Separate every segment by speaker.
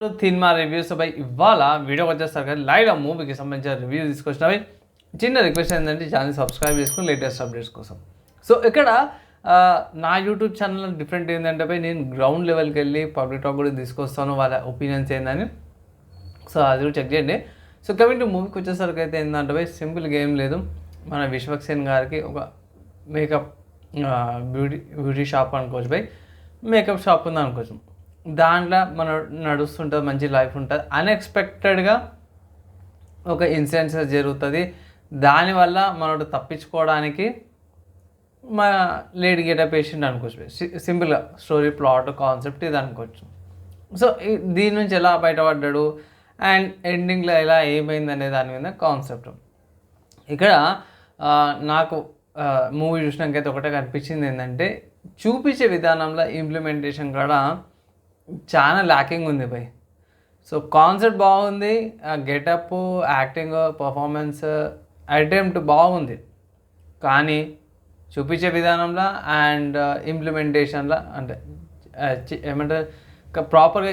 Speaker 1: Cinema reviews. By ఇవాళ వీడియోకి వచ్చేసరికి కానీ లైవ్ మూవీకి సంబంధించిన రివ్యూ తీసుకొచ్చినవి. చిన్న రిక్వెస్ట్ ఏంటంటే ఛానల్ సబ్స్క్రైబ్ చేసుకుని లేటెస్ట్ అప్డేట్స్ కోసం. సో ఇక్కడ నా యూట్యూబ్ ఛానల్ డిఫరెంట్ ఏంటంటే భయ్ నేను గ్రౌండ్ లెవెల్కి వెళ్ళి పబ్లిక్ టాక్ కూడా తీసుకొస్తాను. వాళ్ళ ఒపీనియన్స్ ఏందని. సో అది కూడా చెక్ చేయండి. సో కమింగ్ టు మూవీకి వచ్చేసరికి అయితే ఏంటంటే భయ్ సింపుల్గా ఏం లేదు. మన విశ్వక్సేన్ గారికి ఒక మేకప్ బ్యూటీ బ్యూటీ షాప్ అనుకోవచ్చు పై మేకప్ షాప్ ఉంది అనుకోవచ్చు దాంట్లో మన నడుస్తుంటుంది మంచి లైఫ్ ఉంటుంది. అన్ఎక్స్పెక్టెడ్గా ఒక ఇన్సిడెంట్స్ జరుగుతుంది. దానివల్ల మనోడు తప్పించుకోవడానికి మా లేడీ గెటప్ పేషెంట్ అనుకోవచ్చు. సి- సింపుల్గా స్టోరీ ప్లాట్ కాన్సెప్ట్ ఇది అనుకోవచ్చు. సో దీని నుంచి ఎలా బయటపడ్డాడు? అండ్ ఎండింగ్లో ఎలా ఏమైంది అనే దాని మీద కాన్సెప్ట్ ఇక్కడ నాకు మూవీ చూసినాకైతే ఒకటే కనిపించింది ఏంటంటే చూపించే విధానంలో ఇంప్లిమెంటేషన్ కూడా చాలా ల్యాకింగ్ ఉంది భయ్. సో కాన్సెప్ట్ బాగుంది గెటప్ యాక్టింగ్ పర్ఫార్మెన్స్ అటెంప్ట్ బాగుంది. కానీ చూపించే విధానంలో అండ్ ఇంప్లిమెంటేషన్లో అంటే ఆ, ఏమంటారు ప్రాపర్గా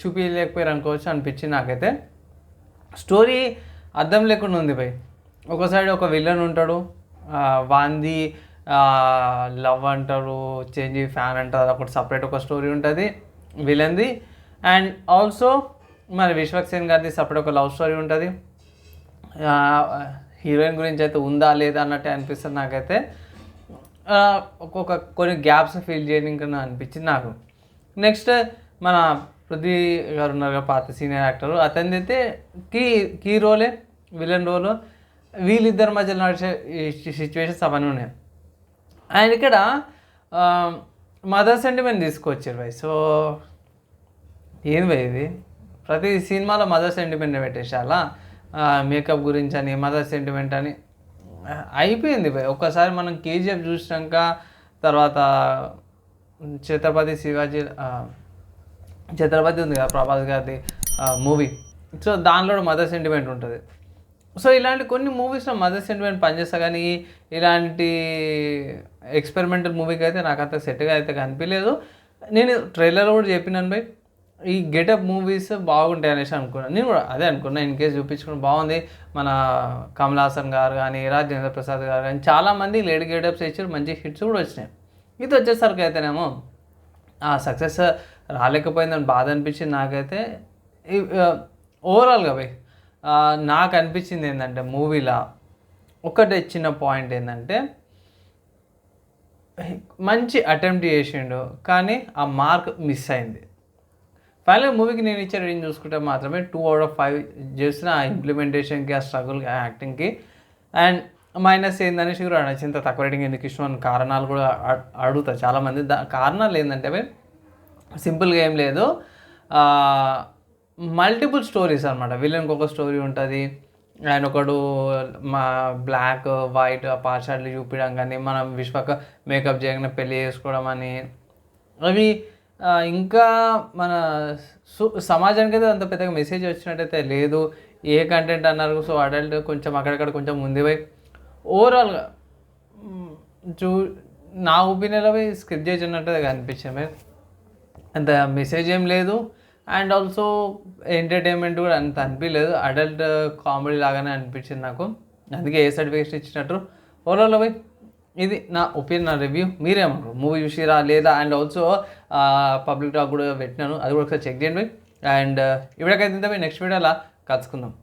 Speaker 1: చూపించలేకపోయారు అనుకోవచ్చు అనిపించింది నాకైతే. స్టోరీ అర్థం లేకుండా ఉంది భయ్. ఒక సైడ్ ఒక విలన్ ఉంటాడు వాంది లవ్ అంటారు చేంజ్ ఫ్యాన్ అంటారు ఒకటి సపరేట్ ఒక స్టోరీ ఉంటుంది. విలన్ది అండ్ ఆల్సో మరి విశ్వక్సేన్ గారిది సపరేట్ ఒక లవ్ స్టోరీ ఉంటుంది. హీరోయిన్ గురించి అయితే ఉందా లేదా అన్నట్టు అనిపిస్తుంది నాకైతే. ఒక్కొక్క కొన్ని గ్యాప్స్ ఫీల్ చేయడానికి అనిపించింది నాకు. నెక్స్ట్ మన పృథ్వీ గారు ఉన్నారు పాత సీనియర్ యాక్టర్ అతనిది అయితే కీ కీ రోలే విలన్ రోలు వీళ్ళిద్దరి మధ్య నడిచే సిచ్యువేషన్స్ అవన్నీ ఉన్నాయి. అండ్ ఇక్కడ మదర్ సెంటిమెంట్ తీసుకొచ్చారు భయ్ సో ఏంది భయ్ ఇది? ప్రతి సినిమాలో మదర్ సెంటిమెంట్ పెట్టేసాలా మేకప్ గురించి అని మదర్ సెంటిమెంట్ అని. అయిపోయింది భయ్ ఒక్కసారి మనం కేజీఎఫ్ చూసినాక తర్వాత ఛత్రపతి శివాజీ ఛత్రపతి ఉంది కదా ప్రభాస్ గారిది మూవీ సో దానిలో మదర్ సెంటిమెంట్ ఉంటుంది. సో ఇలాంటి కొన్ని మూవీస్లో మదర్ సెంటిమెంట్ పనిచేస్తా కానీ ఇలాంటి ఎక్స్పెరిమెంటల్ మూవీకి అయితే నాకు అంత సెట్గా అయితే కనిపించలేదు నేను ట్రైలర్ కూడా చెప్పినాను బై ఈ గెటప్ మూవీస్ బాగుంటాయి అనేసి అనుకున్నాను నేను కూడా అదే అనుకున్నా ఇన్ కేస్ చూపించుకుని బాగుంది. మన కమల్ హాసన్ గారు కానీ రాజేంద్ర ప్రసాద్ గారు కానీ చాలామంది లేడీ గెటప్స్ ఇచ్చారు మంచి హిట్స్ కూడా వచ్చినాయి. ఇది వచ్చేసరికి అయితేనేమో ఆ సక్సెస్ రాలేకపోయిందని బాధ అనిపించింది నాకైతే. ఓవరాల్గా పోయి నాకు అనిపించింది ఏంటంటే మూవీలో ఒకటి చిన్న పాయింట్ ఏంటంటే మంచి అటెంప్ట్ చేసిండు కానీ ఆ మార్క్ మిస్ అయింది. ఫైనల్ మూవీకి నేను ఇచ్చే రేటింగ్ చూసుకుంటే మాత్రమే టూ అవుట్ ఆఫ్ ఫైవ్ చేసిన ఆ ఇంప్లిమెంటేషన్కి ఆ స్ట్రగుల్కి ఆ యాక్టింగ్కి అండ్ మైనస్ ఏందనేసి కూడా అనొచ్చు ఇంత తక్కువ రేటింగ్ ఎందుకు ఇష్టం అని కారణాలు కూడా అడ్- అడుగుతారు చాలామంది. దా కారణాలు ఏంటంటే అవి సింపుల్గా ఏం లేదు. మల్టిపుల్ స్టోరీస్ అనమాట విలన్కి ఒక స్టోరీ ఉంటుంది. ఆయన ఒకడు మా బ్లాక్ వైట్ పాఠశాలలు చూపించడం కానీ మనం విశ్వక మేకప్ చేయగానే పెళ్ళి చేసుకోవడం అని. అవి ఇంకా మన సు- సమాజానికి అయితే అంత పెద్దగా మెసేజ్ వచ్చినట్టయితే లేదు. ఏ కంటెంట్ అన్నారు? సో అడల్ట్ కొంచెం అక్కడక్కడ కొంచెం ముందు పోయి ఓవరాల్గా చూ నా ఒపీనియన్లో పోయి స్క్రిప్ట్ చేసినట్టుగా అనిపించింది. అంత మెసేజ్ ఏం లేదు. అండ్ ఆల్సో ఎంటర్టైన్మెంట్ కూడా అంత అనిపించలేదు. అడల్ట్ కామెడీ లాగానే అనిపించింది నాకు. అందుకే ఏ సర్టిఫికేషన్ ఇచ్చినట్టు. ఓవరాల్ పోయి ఇది నా ఒపీనియన్ నా రివ్యూ మీరేమంటారు మూవీ చూసిరా లేదా? అండ్ ఆల్సో పబ్లిక్ టాక్ కూడా పెట్టినాను. అది కూడా ఒకసారి చెక్ చేయండి. అండ్ ఇవిడకైతే నెక్స్ట్ వీడియోలా కలుసుకుందాం.